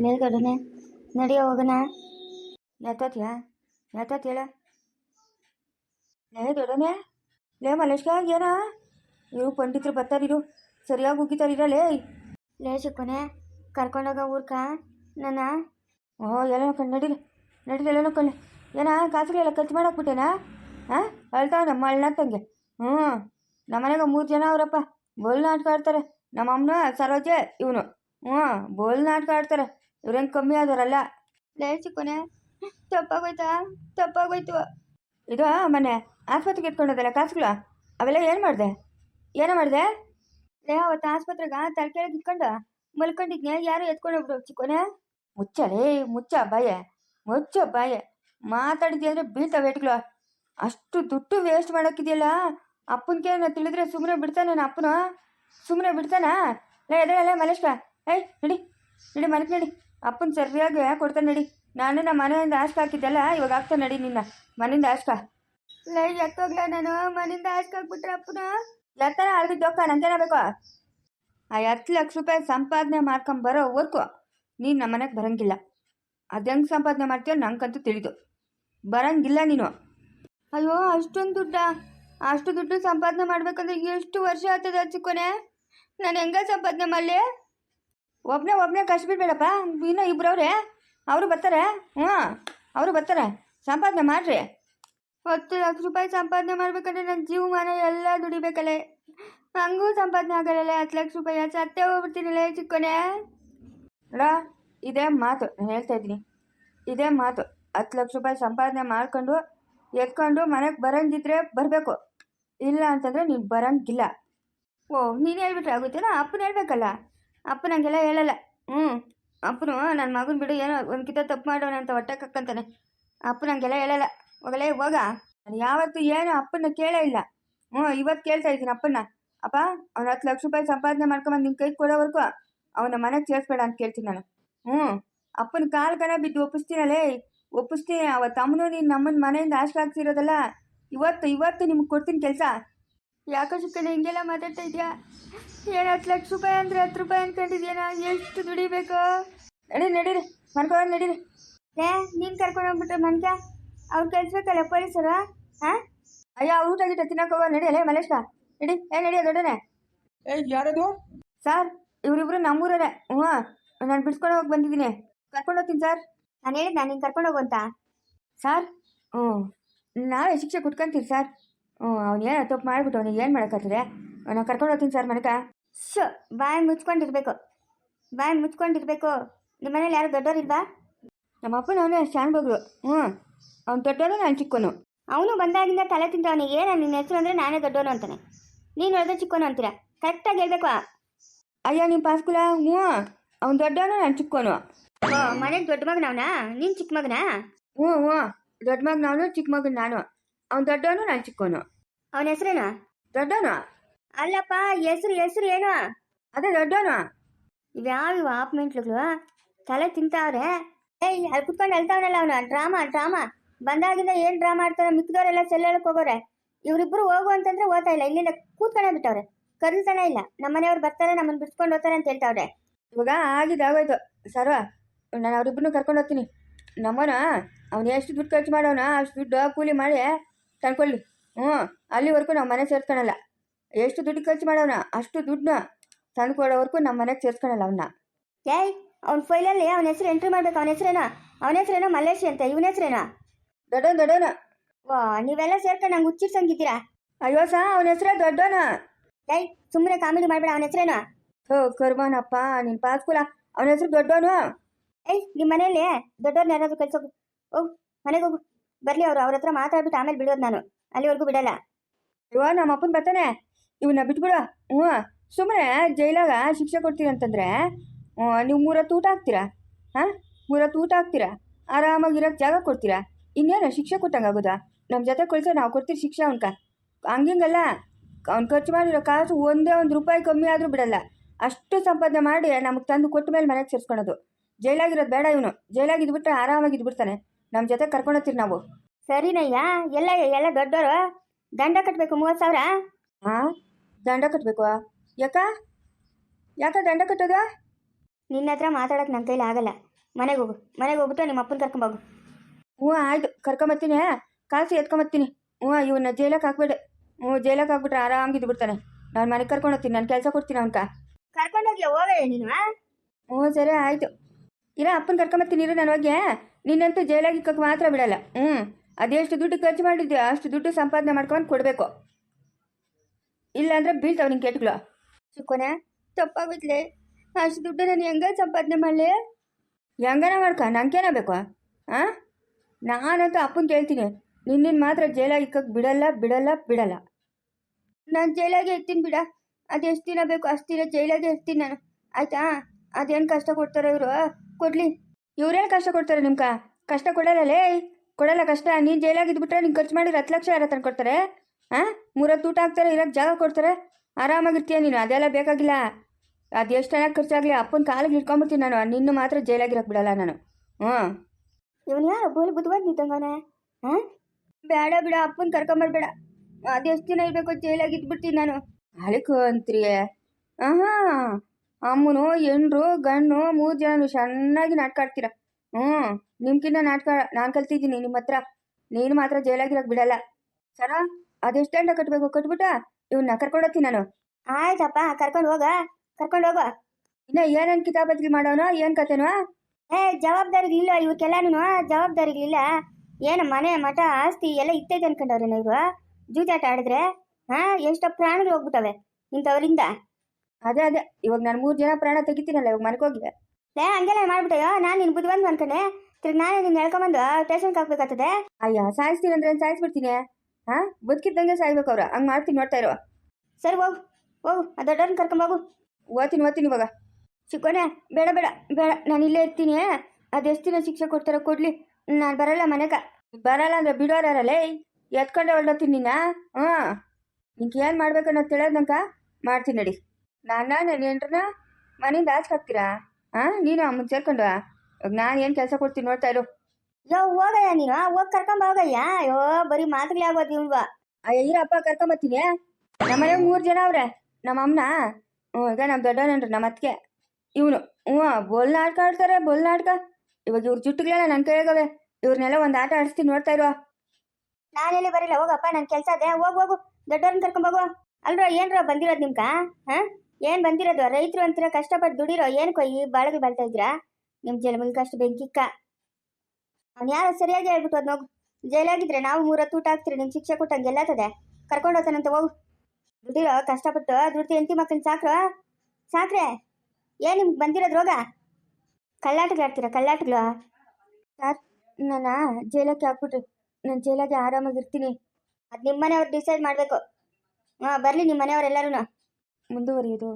ಲೇ ನಡೆಯೋ ಹೋಗೋಣ. ಎತ್ತತ್ಯಾ ಎತ್ತತ್ ಹೇಳ ಲೇ ದೊಡನೆ ಲೇ ಮಲೇಶ್ಕ ಏನ? ಇವು ಪಂಡಿತರು ಬರ್ತಾರಿರು ಸರಿಯಾಗಿ ಉಗಿತಾರಿರ ಲೇ ಲೇ ಕೊನೆ ಕರ್ಕೊಂಡೋಗ ಊರ್ಕ? ನನ್ನ ಓ ಎಲ್ಲ ನೋಡ್ಕೊಂಡು ನಡೀರಿ. ನಡೀರಿ ಎಲ್ಲ ಕಣ್. ಏನ, ಕಾಸುಗಳೆಲ್ಲ ಖರ್ಚು ಮಾಡಾಕ್ಬಿಟ್ಟೇನಾ? ಹಾಂ? ಅಳ್ತಾವ ನಮ್ಮ ಅಳ್ಳಂತಂಗೆ ಹ್ಞೂ. ನಮ್ಮನೆಗೆ ಮೂರು ಜನ ಅವರಪ್ಪ. ಬೋಲ್ ನಾಟಕ ಆಡ್ತಾರೆ. ನಮ್ಮ ಅಮ್ಮನ ಸರೋಜೆ, ಇವನು. ಹ್ಞೂ, ಬೋಲ್ ನಾಟಕ ಆಡ್ತಾರೆ. ಇವ್ರೇನು ಕಮ್ಮಿ ಆದವರಲ್ಲ? ಲೇ ಚಿಕ್ಕೋನೆ ತಪ್ಪಾಗೋಯ್ತಾ? ತಪ್ಪಾಗೋಯ್ತು. ಇದು ಮೊನ್ನೆ ಆಸ್ಪತ್ರೆಗೆ ಎತ್ಕೊಂಡೋದಲ್ಲ ಕಾಸುಗಳು ಅವೆಲ್ಲ ಏನು ಮಾಡಿದೆ? ಏನೋ ಮಾಡಿದೆ? ಲೇ ಅವತ್ತು ಆಸ್ಪತ್ರೆಗೆ ತಲೆ ಕೆಳಗೆ ಇಟ್ಕೊಂಡು ಮಲ್ಕೊಂಡಿದ್ನೆ ಯಾರು ಎತ್ಕೊಂಡೋಗ್ಬಿಡು ಮುಚ್ಚ ಮುಚ್ಚಲೇ ಮುಚ್ಚ ಬಾಯೆ ಮುಚ್ಚ ಬಾಯೆ. ಮಾತಾಡಿದ್ಯ ಅಂದರೆ ಬೀಳ್ತಾವೆ ಏಟ್ಗಳು ಅಷ್ಟು ದುಡ್ಡು ವೇಸ್ಟ್ ಮಾಡೋಕ್ಕಿದೆಯಲ್ಲ ಅಪ್ಪನ ಕೇಳ ತಿಳಿದ್ರೆ ಸುಮ್ಮನೆ ಬಿಡ್ತಾನೆ ನನ್ನ ಅಪ್ಪನ. ಸುಮ್ಮನೆ ಬಿಡ್ತಾನ? ಲೇ ಎದಳಲ್ಲ ಮಲೇಶ್ಕ ಏಯ್ ನಡಿ ನಡಿ ಮನೆಗೆ ನಡಿ. ಅಪ್ಪನ ಸರಿಯಾಗಿ ಕೊಡ್ತಾನೆ ನಡಿ. ನಾನು ನಮ್ಮ ಮನೆಯಿಂದ ಆಸ್ಕ ಹಾಕಿದ್ದೆಲ್ಲ ಇವಾಗ ಆಗ್ತಾ ನಡಿ ನಿನ್ನ. ಮನೆಯಿಂದ ಆಸ್ಕ ಲೈ ಎತ್ತೋಗ್ಲ ನಾನು? ಮನೆಯಿಂದ ಆಸ್ಕ ಹಾಕ್ಬಿಟ್ರೆ ಅಪ್ಪನ? ಎತ್ತರ ಹೋಗ್ಕ ನಂಗೇನ ಬೇಕು ಆ ಹತ್ತು ಲಕ್ಷ ರೂಪಾಯಿ ಸಂಪಾದನೆ ಮಾಡ್ಕೊಂಬರೋ ವರ್ಕು ನೀನು ನಮ್ಮ ಮನೆಗೆ ಬರಂಗಿಲ್ಲ. ಅದು ಹೆಂಗೆ ಸಂಪಾದನೆ ಮಾಡ್ತೀಯೋ ನಂಗಂತೂ ತಿಳಿದು. ಬರಂಗಿಲ್ಲ ನೀನು. ಅಯ್ಯೋ ಅಷ್ಟೊಂದು ದುಡ್ಡ. ಅಷ್ಟು ದುಡ್ಡು ಸಂಪಾದನೆ ಮಾಡ್ಬೇಕಂದ್ರೆ ಎಷ್ಟು ವರ್ಷ ಆಗ್ತದೆ ಚಿಕ್ಕೋನೆ? ನಾನು ಹೆಂಗ ಸಂಪಾದನೆ ಮಾಡಲಿ? ಒಬ್ಬನೇ ಒಬ್ಬನೇ ಕಷ್ಟ ಬಿಡ್ಬೇಡಪ್ಪ ಇನ್ನೂ ಇಬ್ಬರವ್ರೆ ಅವರು ಬರ್ತಾರೆ. ಹ್ಞೂ, ಅವರು ಬರ್ತಾರೆ. ಸಂಪಾದನೆ ಮಾಡ್ರಿ. ಹತ್ತು ಲಕ್ಷ ರೂಪಾಯಿ ಸಂಪಾದನೆ ಮಾಡ್ಬೇಕಂದ್ರೆ ನನ್ನ ಜೀವಮಾನ ಎಲ್ಲ ದುಡಿಬೇಕಲ್ಲೇ ಹಂಗೂ ಸಂಪಾದನೆ ಆಗಲ್ಲ ಹತ್ತು ಲಕ್ಷ ರೂಪಾಯಿ ಸತ್ತೇ ಹೋಗ್ಬಿಡ್ತೀನಿಲ್ಲ ಚಿಕ್ಕನೇ. ಅಲ್ಲ ಇದೇ ಮಾತು ಹೇಳ್ತಾ ಇದ್ದೀನಿ. ಇದೇ ಮಾತು, ಹತ್ತು ಲಕ್ಷ ರೂಪಾಯಿ ಸಂಪಾದನೆ ಮಾಡ್ಕೊಂಡು ಎತ್ಕೊಂಡು ಮನೆಗೆ ಬರಂಗಿದ್ರೆ ಬರಬೇಕು. ಇಲ್ಲ ಅಂತಂದರೆ ನೀನು ಬರಂಗಿಲ್ಲ. ಓ, ನೀನು ಹೇಳ್ಬಿಟ್ರೆ ಆಗುತ್ತೇನೋ ಅಪ್ಪನ ಹೇಳ್ಬೇಕಲ್ಲ. ಅಪ್ಪ ನನಗೆಲ್ಲ ಹೇಳಲ್ಲ. ಹ್ಞೂ ಅಪ್ಪನು ನನ್ನ ಮಗನ ಬಿಡು, ಏನೋ ಒಂದು ತಪ್ಪು ಮಾಡೋಣ ಅಂತ ಹೊಟ್ಟೆ ಕಕ್ಕಂತಾನೆ. ಅಪ್ಪ ನನಗೆಲ್ಲ ಹೇಳಲ್ಲ. ಹೋಗಲೇ, ಹೋಗ. ನಾನು ಯಾವತ್ತೂ ಏನು ಅಪ್ಪನ ಕೇಳೇ ಇಲ್ಲ. ಹ್ಞೂ ಇವತ್ತು ಕೇಳ್ತಾ ಇದ್ದೀನಿ ಅಪ್ಪನ ಅಪ್ಪ, ಅವ್ನು ಹತ್ತು ಲಕ್ಷ ರೂಪಾಯಿ ಸಂಪಾದನೆ ಮಾಡ್ಕೊಂಬಂದು ನಿನ್ನ ಕೈ ಕೊಡೋವರೆಗೂ ಅವನ ಮನೆಗೆ ಸೇರಿಸ್ಬೇಡ ಅಂತ ಕೇಳ್ತೀನಿ ನಾನು. ಹ್ಞೂ ಅಪ್ಪನ ಕಾಲು ಕಣ ಬಿದ್ದು ಒಪ್ಪಿಸ್ತೀನಲ್ಲೇ ಒಪ್ಪಿಸ್ತೀನಿ ಅವತ್ತು ತಮ್ಮನು ನೀನು ನಮ್ಮನ್ನ ಮನೆಯಿಂದ ಆಶ್ಕ ಹಾಕ್ಸಿರೋದಲ್ಲ ಇವತ್ತು ಇವತ್ತು ನಿಮ್ಗೆ ಕೊಡ್ತೀನಿ ಕೆಲಸ. ಯಾಕೋ ಚಿಕ್ಕಣ್ಣ ಹಿಂಗೆಲ್ಲ ಮಾತಾಡ್ತಾ ಇದೆಯಾ ಏನು ಹತ್ತು ಲಕ್ಷ ರೂಪಾಯಿ ಅಂದರೆ ಹತ್ತು ರೂಪಾಯಿ ಅನ್ಕೊಂಡಿದ್ಯಾನ? ಎಷ್ಟು ದುಡಿಬೇಕು? ನಡಿ ನಡೀರಿ ಮನ್ಕೊಂಡು ನಡೀರಿ ಏ ನೀನು ಕರ್ಕೊಂಡು ಹೋಗ್ಬಿಟ್ರೆ ಮನ್ಕ? ಅವ್ರು ಕಳಿಸ್ಬೇಕಲ್ಲ ಪೊಲೀಸರು ಹಾಂ? ಅಯ್ಯೋ ಅವ್ರು ಊಟ ಗಿಟ್ಟ ತಿನ್ನಕ್ಕೆ ಹೋಗೋ ನಡಿ ಅಲ್ಲೇ ಮಲೇಶ್ಕ ನಡಿ ಏ ನಡಿಯ ದೊಡ್ಡನೆ. ಏ ಯಾರದು? ಸರ್ ಇವರಿಬ್ರು ನಮ್ಮೂರೇ ಹ್ಞೂ ನಾನು ಬಿಡ್ಸ್ಕೊಂಡು ಹೋಗಿ ಬಂದಿದ್ದೀನಿ. ಕರ್ಕೊಂಡು ಹೋಗ್ತೀನಿ ಸರ್. ನಾನು ಹೇಳಿದ್ದೆ ನಾನು ನೀನು ಕರ್ಕೊಂಡು ಹೋಗು ಅಂತ. ಸರ್ ಹ್ಞೂ. ನಾವೇ ಶಿಕ್ಷೆ ಕುಟ್ಕೊಂತೀರಿ ಸರ್. ಹ್ಞೂ ಅವ್ನು ಏನೋ ತಪ್ಪು ಮಾಡಿಬಿಟ್ಟು ಅವ್ನಿಗೆ ಏನು ಮಾಡೋಕ್ಕಾಗ್ತದೆ ನಾನು ಕರ್ಕೊಂಡು ಹೋಗ್ತೀನಿ ಸರ್ ಮನೆಗೆ. ಶೋ ಬಾಯ್ ಮುಚ್ಕೊಂಡಿರ್ಬೇಕು. ಬಾಯಿ ಮುಚ್ಕೊಂಡಿರ್ಬೇಕು. ನಿಮ್ಮ ಮನೇಲಿ ಯಾರು ದೊಡ್ಡವರಿಲ್ವಾ ನಮ್ಮ ಅಪ್ಪನ ಅವನೇ ಶಾನ್ ಬಗ್ರು ಹ್ಞೂ ಅವ್ನು ದೊಡ್ಡವನು ನಾನು ಚಿಕ್ಕನು. ಅವನು ಬಂದಾಗಿಂದ ತಲೆ ತಿಂತವನು ಏನು ನಿನ್ನ ಹೆಸರು ಅಂದರೆ ನಾನೇ ದೊಡ್ಡವನು ಅಂತಾನೆ. ನೀನು ಹೇಳಿದ್ರೆ ಚಿಕ್ಕನು ಅಂತೀರಾ? ಕರೆಕ್ಟಾಗಿ ಹೇಳ್ಬೇಕು. ಅಯ್ಯೋ ನೀವು ಪಾಸ್ಕುಲ ಹ್ಞೂ ಅವ್ನು ದೊಡ್ಡವನು ನಾನು ಚಿಕ್ಕನು. ಮನೆಗೆ ದೊಡ್ಡ ಮಗನವನಾ? ನೀನು ಚಿಕ್ಕ ಮಗನಾ? ಹ್ಞೂ ಹ್ಞೂ ದೊಡ್ಡ ಮಗನವನು ಚಿಕ್ಕ ಮಗನ ನಾನು. ಅವ್ನು ದೊಡ್ಡವನು ನಾನು ಚಿಕ್ಕವನು. ಅವನ ಹೆಸರೇನು? ದೊಡ್ಡವನು. ಅಲ್ಲಪ್ಪ ಹೆಸರು ಹೆಸರು ಏನು? ಅದೇ ದೊಡ್ಡವನು. ಇವ್ಯಾವ ಇವು ಆಪ್ ಮೆಂಟ್ಲುಗಳು? ತಲೆ ತಿಂತಾವ್ರೆ? ಏಯ್ ಅಲ್ಲಿ ಕುತ್ಕೊಂಡು ಹೇಳ್ತಾವನಲ್ಲ ಅವನು ಡ್ರಾಮಾ ಡ್ರಾಮಾ. ಬಂದಾಗಿಂದ ಏನು ಡ್ರಾಮಾ ಆಡ್ತಾರೆ ಮಿಕ್ಕಿದವರೆಲ್ಲ ಸೆಲ್ಲೆಳಕ್ಕೆ ಹೋಗೋರೆ. ಇವರಿಬ್ಬರು ಹೋಗು ಅಂತಂದ್ರೆ ಓದ್ತಾ ಇಲ್ಲ ಇಲ್ಲಿಂದ ಕೂತ್ಕೊಂಡೇ ಬಿಟ್ಟವ್ರೆ ಕರ್ಲ್ತಾನೆ ಇಲ್ಲ. ನಮ್ಮ ಮನೆಯವ್ರು ಬರ್ತಾರೆ ನಮ್ಮನ್ನು ಬಿಡ್ಸ್ಕೊಂಡು ಹೋಗ್ತಾರೆ ಅಂತ ಹೇಳ್ತಾವ್ರೆ. ಇವಾಗ ಆಗಿದೆ ಆಗೋಯ್ತು. ಸರ್ವ ನಾನು ಅವ್ರಿಬ್ರು ಕರ್ಕೊಂಡು ಹೋಗ್ತೀನಿ. ನಮ್ಮನ ಅವ್ನು ಎಷ್ಟು ದುಡ್ಡು ಖರ್ಚು ಮಾಡೋಣ ಅಷ್ಟು ದುಡ್ಡು ಕೂಲಿ ಮಾಡಿ ತಂದ್ಕೊಳ್ಳಿ ಹ್ಞೂ ಅಲ್ಲಿವರೆಗೂ ನಾವು ಮನೆ ಸೇರ್ಕೊಳಲ್ಲ ಎಷ್ಟು ದುಡ್ಡು ಖರ್ಚು ಮಾಡೋನ ಅಷ್ಟು ದುಡ್ಡನ್ನ ತಂದ್ಕೊಳ್ಳೋವರೆಗೂ ನಮ್ಮ ಮನೆಗೆ ಸೇರ್ಸ್ಕೊಳಲ್ಲ ಅವನ್ನ ಏಯ್ ಅವ್ನ ಫೈಲಲ್ಲಿ ಅವನ ಹೆಸರು ಎಂಟ್ರಿ ಮಾಡ್ಬೇಕು ಅವನ ಹೆಸರೇನಾ? ಅವನ ಹೆಸರೇನೋ ಮಲ್ಲೇಶಿ ಅಂತ ಇವನ ಹೆಸರೇನಾ? ದೊಡ್ಡವನು ದೊಡ್ಡವನು. ವಾ ನೀವೆಲ್ಲ ಸೇರ್ಕೊಂಡು ನಂಗೆ ಹುಚ್ಚಿರ್ಸಂಗಿದ್ದೀರಾ ಅಯ್ಯೋ ಸಾ ಅವನ ಹೆಸರೇ ದೊಡ್ಡೋನ ಏಯ್ ಸುಮ್ಮನೆ ಕಾಮಿಡಿ ಮಾಡ್ಬೇಡ ಅವನ ಹೆಸರೇನಾ? ಹೋ ಕರ್ಮನಪ್ಪ ನಿನ್ನ ಪಾಸ್ಕುಲ ಅವನ ಹೆಸರು ದೊಡ್ಡವನು. ಏಯ್ ನಿಮ್ಮ ಮನೆಯಲ್ಲಿ ದೊಡ್ಡವ್ರನ್ನ ಯಾರಾದ್ರೂ ಕಳ್ಸೋಗು ಹೋಗು. ಮನೆಗೆ ಹೋಗು. ಬರಲಿ ಅವರು ಅವ್ರ ಹತ್ರ ಮಾತಾಡ್ಬಿಟ್ಟು ಆಮೇಲೆ ಬಿಡೋದು ನಾನು. ಅಲ್ಲಿವರೆಗೂ ಬಿಡಲ್ಲ. ಅಯ್ಯೋ ನಮ್ಮ ಅಪ್ಪನ ಬರ್ತಾನೆ. ಇವನ್ನ ಬಿಟ್ಬಿಡು. ಹ್ಞೂ ಸುಮ್ಮನೆ ಜೈಲಾಗ ಶಿಕ್ಷೆ ಹ್ಞೂ, ನೀವು ಮೂರತ್ತು ಊಟ ಹಾಕ್ತೀರಾ? ಹಾಂ ಮೂರತ್ತು ಊಟ ಹಾಕ್ತೀರಾ? ಆರಾಮಾಗಿ ಇರೋಕ್ಕೆ ಜಾಗ ಕೊಡ್ತೀರಾ? ಇನ್ನೇನು ಶಿಕ್ಷೆ ಕೊಟ್ಟಂಗಾಗೋದಾ ನಮ್ಮ ಜೊತೆ ಕಳ್ಸೋ ನಾವು ಕೊಡ್ತೀರಿ ಶಿಕ್ಷೆ ಅವನ್ಕ. ಹಂಗಿಂಗಲ್ಲ ಅವ್ನು ಖರ್ಚು ಮಾಡಿರೋ ಕಾಸು ಒಂದೇ ಒಂದು ರೂಪಾಯಿ ಕಮ್ಮಿ ಆದರೂ ಬಿಡಲ್ಲ. ಅಷ್ಟು ಸಂಪಾದನೆ ಮಾಡಿ ನಮಗೆ ತಂದು ಕೊಟ್ಟ ಮೇಲೆ ಮನೆಗೆ ಸೇರಿಸ್ಕೊಳೋದು. ಜೈಲಾಗಿರೋದು ಬೇಡ ಇವನು. ಜೈಲಾಗಿದ್ಬಿಟ್ರೆ ಆರಾಮಾಗಿದ್ಬಿಡ್ತಾನೆ ನಮ್ಮ ಜೊತೆ ಕರ್ಕೊಂಡು ಹೋಗ್ತೀರಿ ನಾವು. ಸರಿನಯ್ಯ. ಎಲ್ಲ ಎಲ್ಲ ದೊಡ್ಡವರು ದಂಡ ಕಟ್ಟಬೇಕು ಮೂವತ್ತು ಸಾವಿರ? ಹಾಂ ದಂಡ ಕಟ್ಟಬೇಕು ಯಾಕ? ಯಾಕ ದಂಡ ಕಟ್ಟೋದು? ನಿನ್ನ ಹತ್ರ ಮಾತಾಡೋಕೆ ನನ್ನ ಕೈಲಿ ಆಗಲ್ಲ. ಮನೆಗೆ ಹೋಗು. ಮನೆಗೆ ಹೋಗ್ಬಿಟ್ಟು ನಿಮ್ಮ ಅಪ್ಪನ ಕರ್ಕೊಂಬೋಗು ಹ್ಞೂ ಆಯ್ತು. ಕರ್ಕೊಂಬತ್ತೀನಿ ಕಾಸು ಎತ್ಕೊಂಬತ್ತೀನಿ ಹ್ಞೂ ಇವನ್ನ ಜೈಲಕ್ಕೆ ಹಾಕ್ಬೇಡಿ. ಹ್ಞೂ ಜೈಲಕ್ಕೆ ಹಾಕ್ಬಿಟ್ರೆ ಆರಾಮಾಗಿದ್ದು ಬಿಡ್ತಾನೆ ನಾನು ಮನೆಗೆ ಕರ್ಕೊಂಡು ಹೋಗ್ತೀನಿ. ನಾನು ಕೆಲಸ ಕೊಡ್ತೀನಿ ಅವನ್ಕ. ಕರ್ಕೊಂಡೋಗಿ ಹೋಗಯ್ಯ ನೀನು? ಹ್ಞೂ ಸರಿ ಆಯಿತು. ಇರ ಅಪ್ಪನ ಕರ್ಕೊಂಬತ್ತೀನಿ ಇರೋ ನಾನು ಹೋಗಿ ನಿನ್ನಂತೂ ಜೈಲಾಗಿ ಇಕ್ಕಕ್ಕೆ ಮಾತ್ರ ಬಿಡಲ್ಲ. ಹ್ಞೂ ಅದೆಷ್ಟು ದುಡ್ಡು ಖರ್ಚು ಮಾಡಿದ್ಯೋ ಅಷ್ಟು ದುಡ್ಡು ಸಂಪಾದನೆ ಮಾಡ್ಕೊಂಡು ಕೊಡಬೇಕು. ಇಲ್ಲಾಂದ್ರೆ ಬೀಳ್ತಾವ ನಿಂಗೆ ಕೆಟ್ಗಳು. ಚಿಕ್ಕೋನೆ ತಪ್ಪಾಗುತ್ತೆ ಅಷ್ಟು ದುಡ್ಡು ನಾನು ಹೆಂಗ ಸಂಪಾದನೆ ಮಾಡಲಿ? ಹೆಂಗನ ಮಾಡ್ಕ? ನಂಗೇನ ಬೇಕು? ಹಾಂ ನಾನಂತೂ ಅಪ್ಪನ ಕೇಳ್ತೀನಿ. ನಿನ್ನ ಮಾತ್ರ ಜೈಲಾಗಿ ಬಿಡಲ್ಲ ಬಿಡಲ್ಲ ಬಿಡಲ್ಲ. ನಾನು ಜೈಲಾಗೆ ಇರ್ತೀನಿ ಬಿಡ. ಅದು ಎಷ್ಟು ದಿನ ಬೇಕು? ಅಷ್ಟು ದಿನ ಜೈಲಾಗೆ ಇರ್ತೀನಿ ನಾನು. ಆಯ್ತಾ? ಅದೇನು ಕಷ್ಟ ಕೊಡ್ತಾರೆ ಇವರು? ಕೊಡ್ಲಿ. ಇವರೇನು ಕಷ್ಟ ಕೊಡ್ತಾರೆ ನಿಮ್ಗೆ ಕಷ್ಟ ಕೊಡಲ್ಲ ಲೇ. ಕೊಡಲ್ಲ ಕಷ್ಟ. ನೀನು ಜೈಲಾಗಿ ಇದ್ಬಿಟ್ರೆ ನೀನು ಖರ್ಚು ಮಾಡಿದ್ರೆ ಹತ್ತು ಲಕ್ಷ ಯಾರ ತಂದು ಕೊಡ್ತಾರೆ? ಹಾಂ ಮೂರತ್ತು ಊಟ ಹಾಕ್ತಾರೆ ಇರೋಕ್ಕೆ ಜಾಗ ಕೊಡ್ತಾರೆ. ಆರಾಮಾಗಿರ್ತೀಯ ನೀನು ಅದೆಲ್ಲ ಬೇಕಾಗಿಲ್ಲ. ಅದು ಎಷ್ಟು ಚೆನ್ನಾಗಿ ಖರ್ಚಾಗಲಿ ಅಪ್ಪನ ಕಾಲಿಗೆ ಇಟ್ಕೊಂಡ್ಬಿಡ್ತೀನಿ ನಾನು. ನಿನ್ನ ಮಾತ್ರ ಜೈಲಾಗಿರಕ್ಕೆ ಬಿಡಲ್ಲ ನಾನು. ಹ್ಞೂ. ಇವನು ಯಾರು? ಬೋಲ್ ಬುದ್ಧವಾಗಿ ನಿಂತಂಗವನೆ ಹಾಂ ಬೇಡ ಬಿಡ ಅಪ್ಪನ ಕರ್ಕೊಂಬರ್ಬೇಡ. ಅದೆಷ್ಟು ದಿನ ಇರಬೇಕು ಜೈಲಾಗಿ ಇದ್ಬಿಡ್ತೀನಿ ನಾನು. ಅಳಕು ಅಂತ್ರಿ ಹಾಂ ಅಮ್ಮನು ಹೆಣ್ರು ಗಣ್ಣು ಮೂರು ಜನ ಚೆನ್ನಾಗಿ ನಾಟಕ ಆಡ್ತೀರ. ಹ್ಞೂ ನಿಮ್ಕಿಂತ ನಾಟಕ ನಾನು ಕಲ್ತಿದ್ದೀನಿ ನಿಮ್ಮ ಹತ್ರ. ನೀನು ಮಾತ್ರ ಜೈಲಾಗಿರೋಕೆ ಬಿಡಲ್ಲ. ಸರ ಅದೆಷ್ಟು ಕಟ್ಬೇಕು ಕಟ್ಟಬೇಕು ಕಟ್ಬಿಟ್ಟ ಇವನ್ನ ಕರ್ಕೊಂಡೋಗ್ತೀನಿ ನಾನು. ಆಯ್ತಪ್ಪ ಕರ್ಕೊಂಡು ಹೋಗ ಕರ್ಕೊಂಡು ಹೋಗೋ. ಇನ್ನ ಏನೇನು ಕಿತಾಬದ್ಲಿ ಮಾಡೋನೋ ಏನು ಕತೆನೋ? ಏ ಜವಾಬ್ದಾರಿಗಳಿಲ್ಲ ಜವಾಬ್ದಾರಿ ಜವಾಬ್ದಾರಿಗಳಿಲ್ಲ ಏನು ಮನೆ ಮಠ ಆಸ್ತಿ ಎಲ್ಲ ಇತ್ತೈತೆ ಅನ್ಕೊಂಡವ್ರೇನ ಇವರು. ಜೂಜಾಟ ಆಡಿದ್ರೆ ಹಾ ಎಷ್ಟೋ ಪ್ರಾಣಿಗಳು ಹೋಗ್ಬಿಟ್ಟವೆ ಇಂಥವ್ರಿಂದ. ಅದೇ ಅದೇ. ಇವಾಗ ನಾನು ಮೂರು ಜನ ಪ್ರಾಣ ತೆಗಿತೀನಲ್ಲ ಇವಾಗ ಮನೆಗೆ ಹೋಗಿ. ಲೇ ಹಂಗೆಲ್ಲ ಮಾಡ್ಬಿಟ್ಟಯ್ಯೋ ನಾನು ನಿನ್ನ ಬುದ್ಧಿವಂತ ಅನ್ಕೊಂಡೆ. ತಿರ್ಗಿ ನಾನೇ ನಿನ್ನ ಹೇಳ್ಕೊಂಬಂದು ಸ್ಟೇಷನ್ಗೆ ಹಾಕ್ಬೇಕಾಗ್ತದೆ? ಅಯ್ಯ ಸಾಯಿಸ್ತೀನಿ ಅಂದ್ರೆ ಸಾಯಿಸ್ಬಿಡ್ತೀನಿ? ಹಾ? ಬದುಕಿದ್ದಂಗೆ ಸಾಯ್ಬೇಕು ಅವ್ರು. ಹಂಗೆ ಮಾಡ್ತೀನಿ ನೋಡ್ತಾ ಇರೋ. ಸರಿ ಹೋಗು. ಹೋಗು. ಆ ದೊಡ್ಡವ್ರನ್ನ ಕರ್ಕೊಂಬೋಗು ಓದ್ತೀನಿ ಓದ್ತೀನಿ ಇವಾಗ. ಚಿಕ್ಕೋನೆ ಬೇಡ ಬೇಡ ಬೇಡ. ನಾನು ಇಲ್ಲೇ ಇರ್ತೀನಿ. ಅದೆಷ್ಟು ದಿನ ಶಿಕ್ಷೆ ಕೊಡ್ತಾರೋ ಕೊಡ್ಲಿ. ನಾನು ಬರಲ್ಲ ಮನೆಗ. ಬರಲ್ಲ ಅಂದ್ರೆ ಬಿಡೋರಲ್ಲೇ ಎತ್ಕೊಂಡೆ ಹೊರಡೋತೀನಿ ನಿನ್ನ. ಹಾ ನಿಂಗೆ ಏನು ಮಾಡ್ಬೇಕು ಅನ್ನೋದು ತಿಳಿಯೋದಂಕ ಮಾಡ್ತೀನಿ ನಡಿ. ನಾನು ನಾನು ಎಂಟ್ರನ್ನ ಮನೆಯಿಂದ ಆಚೆ ಹಾಕ್ತೀರಾ? ಹಾಂ ನೀನು ಅಮ್ಮನ ಸೇರ್ಕೊಂಡು ಇವಾಗ ನಾನು ಏನು ಕೆಲಸ ಕೊಡ್ತೀನಿ ನೋಡ್ತಾ ಇರು. ಯೋ ಹೋಗಯ್ಯ ನೀನು. ಹೋಗಿ ಕರ್ಕೊಂಡು ಹೋಗಯ್ಯ. ಅಯ್ಯೋ ಬರೀ ಮಾತುಗಳೇ ಆಗೋದು ಇಲ್ವ ಅಯ್ಯ ಇರಪ್ಪ ಕರ್ಕೊಂಬತ್ತೀನಿ ನಮ್ಮನೆ ಮೂರು ಜನ ಅವ್ರೆ. ನಮ್ಮ ಅಮ್ಮನ ಹ್ಞೂ ಈಗ ನಮ್ಮ ದೊಡ್ಡವನೇನ್ರಿ ನಮ್ಮ ಅತ್ತಿಗೆ. ಇವನು ಹ್ಞೂ ಬೋಲ್ ನಾಟಕ ಆಡ್ತಾರೆ ಬೋಲ್ ನಾಟಕ ಇವಾಗ ಇವ್ರ ಜುಟ್ಟುಗಳೆಲ್ಲ ನನ್ನ ಕೈಯಾಗವೆ. ಇವ್ರನ್ನೆಲ್ಲ ಒಂದು ಆಟ ಆಡಿಸ್ತೀನಿ ನೋಡ್ತಾ ಇರುವ ನಾನೆಲ್ಲಿ ಬರಿಲ್ಲ. ಹೋಗಪ್ಪ ನನ್ನ ಕೆಲಸ ಅದೇ. ಹೋಗು ಹೋಗು. ದೊಡ್ಡವ್ರನ್ನ ಕರ್ಕೊಂಬೋಗು ಅಲ್ರ ಏನ್ರ ಬಂದಿರೋದು ನಿಮ್ಗೆ? ಹಾಂ? ಏನು ಬಂದಿರೋದು? ರೈತರು ಅಂತೀರ ಕಷ್ಟಪಟ್ಟು ದುಡಿರೋ ಏನು ಕೊಯ್ಯಿ ಬಾಳಗೆ ಬಾಳ್ತಾ ಇದ್ದೀರಾ? ನಿಮ್ಮ ಜಲಮಲ್ ಕಷ್ಟ ಬೆಂಕಿಕ್ಕ ಅವ್ನು ಯಾರೋ ಸರಿಯಾಗಿ ಹೇಳ್ಬಿಟ್ಟು ಅದ್ನೋಗ್ ಜೈಲಾಗಿದ್ರೆ ನಾವು ಮೂರತ್ತು ಊಟ ಹಾಕ್ತೀರಿ ನಿಮ್ಮ ಶಿಕ್ಷೆ ಕೊಟ್ಟಂಗೆ ಎಲ್ಲತ್ತದೆ ಕರ್ಕೊಂಡು ಹೋಗ್ತಾನಂತ ಹೋಗು. ದುಡಿರೋ, ಕಷ್ಟಪಟ್ಟು, ದುಡ್ದು ಹೆಂಡತಿ ಮಕ್ಕಳನ್ನ ಸಾಕ್ರೋ? ಸಾಕ್ರೆ? ಏನು ನಿಮ್ಗೆ ಬಂದಿರೋದು ರೋಗ? ಕಳ್ಳಾಟಗಳು ಆಡ್ತೀರಾ ಕಳ್ಳಾಟಗಳು ಸರ್ ನನ್ನ ಜೈಲಕ್ಕೆ ಹಾಕ್ಬಿಟ್ರಿ ನಾನು ಜೈಲಾಗೆ ಆರಾಮಾಗಿರ್ತೀನಿ ಅದು ನಿಮ್ಮ ಮನೆಯವ್ರು ಡಿಸೈಡ್ ಮಾಡಬೇಕು. ಹಾಂ, ಬರಲಿ ನಿಮ್ಮ ಮನೆಯವರೆಲ್ಲರೂ ಮುಂದುವರಿಯೋದು